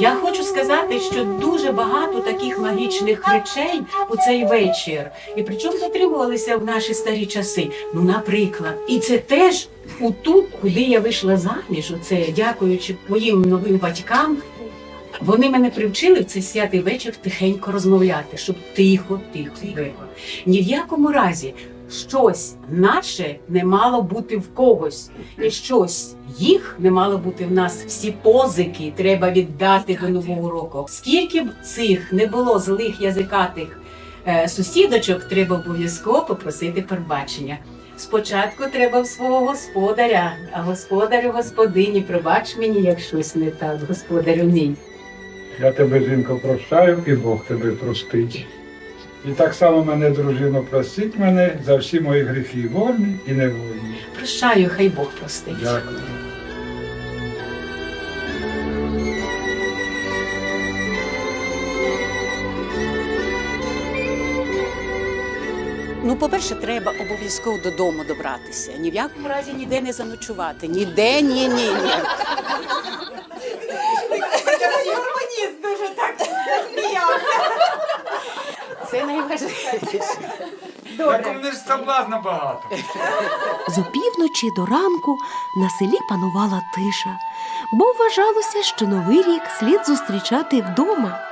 Я хочу сказати, що дуже багато таких магічних речей у цей вечір, і причому дотримувалися в наші старі часи. Ну, наприклад, і це теж у тут, куди я вийшла заміж, оце дякуючи моїм новим батькам. Вони мене привчили в цей святий вечір тихенько розмовляти, щоб тихо, тихо було. Ні в якому разі щось наше не мало бути в когось, і щось їх не мало бути в нас. Всі позики треба віддати до нового року. Скільки б цих не було злих язикатих е, сусідочок, треба обов'язково попросити пробачення. Спочатку треба в свого господаря, а господарю господині, пробач мені, як щось не так, господарю мій. Я тебе, жінко, прощаю, і Бог тебе простить. І так само мене, дружино, простить мене за всі мої гріхи, вольні і невольні. Прощаю, хай Бог простить. Дякую. Ну, по-перше, треба обов'язково додому добратися. Ні в якому разі ніде не заночувати. Ніде, ні, ні, ні. Гармоніст дуже так засміявся. Це найважливіше. Так у мене ж соблазна багато. З опівночі до ранку на селі панувала тиша, бо вважалося, що новий рік слід зустрічати вдома.